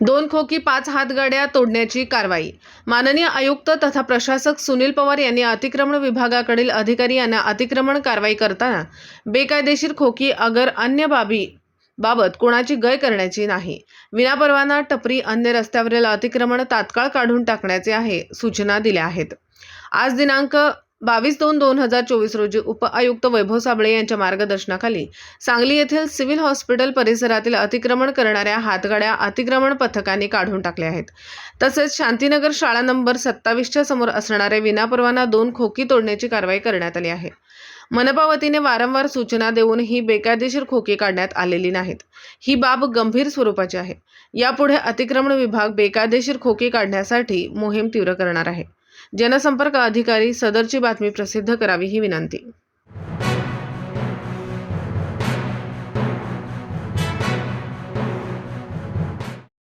दोन खोकी पाच हातगाड्या तोडण्याची कारवाई. माननीय आयुक्त तथा प्रशासक सुनील पवार यांनी अतिक्रमण विभागाकडील अधिकारी यांना अतिक्रमण कारवाई करताना बेकायदेशीर खोकी अगर अन्य बाबी बाबत कोणाची गय करण्याची नाही. विनापरवाना टपरी अन्य रस्त्यावरील अतिक्रमण तात्काळ काढून टाकण्याचे आहे सूचना दिल्या आहेत. आज दिनांक बावीस दोन दोन हजार चोवीस रोजी उपआयुक्त वैभव साबळे यांच्या मार्गदर्शनाखाली सांगली येथील सिव्हिल हॉस्पिटल परिसरातील अतिक्रमण करणाऱ्या हातगाड्या अतिक्रमण पथकाने काढून टाकल्या आहेत. तसेच शांतीनगर शाळा नंबर सत्तावीसच्या समोर असणाऱ्या विनापरवाना दोन खोकी तोडण्याची कारवाई करण्यात आली आहे. मनपा वतीने वारंवार सूचना देऊन ही बेकायदेशीर खोकी काढण्यात आलेली नाहीत. ही बाब गंभीर स्वरूपाची आहे. यापुढे अतिक्रमण विभाग बेकायदेशीर खोकी काढण्यासाठी मोहीम तीव्र करणार आहे. जनसंपर्क अधिकारी सदरची बातमी प्रसिद्ध करावी ही विनंती.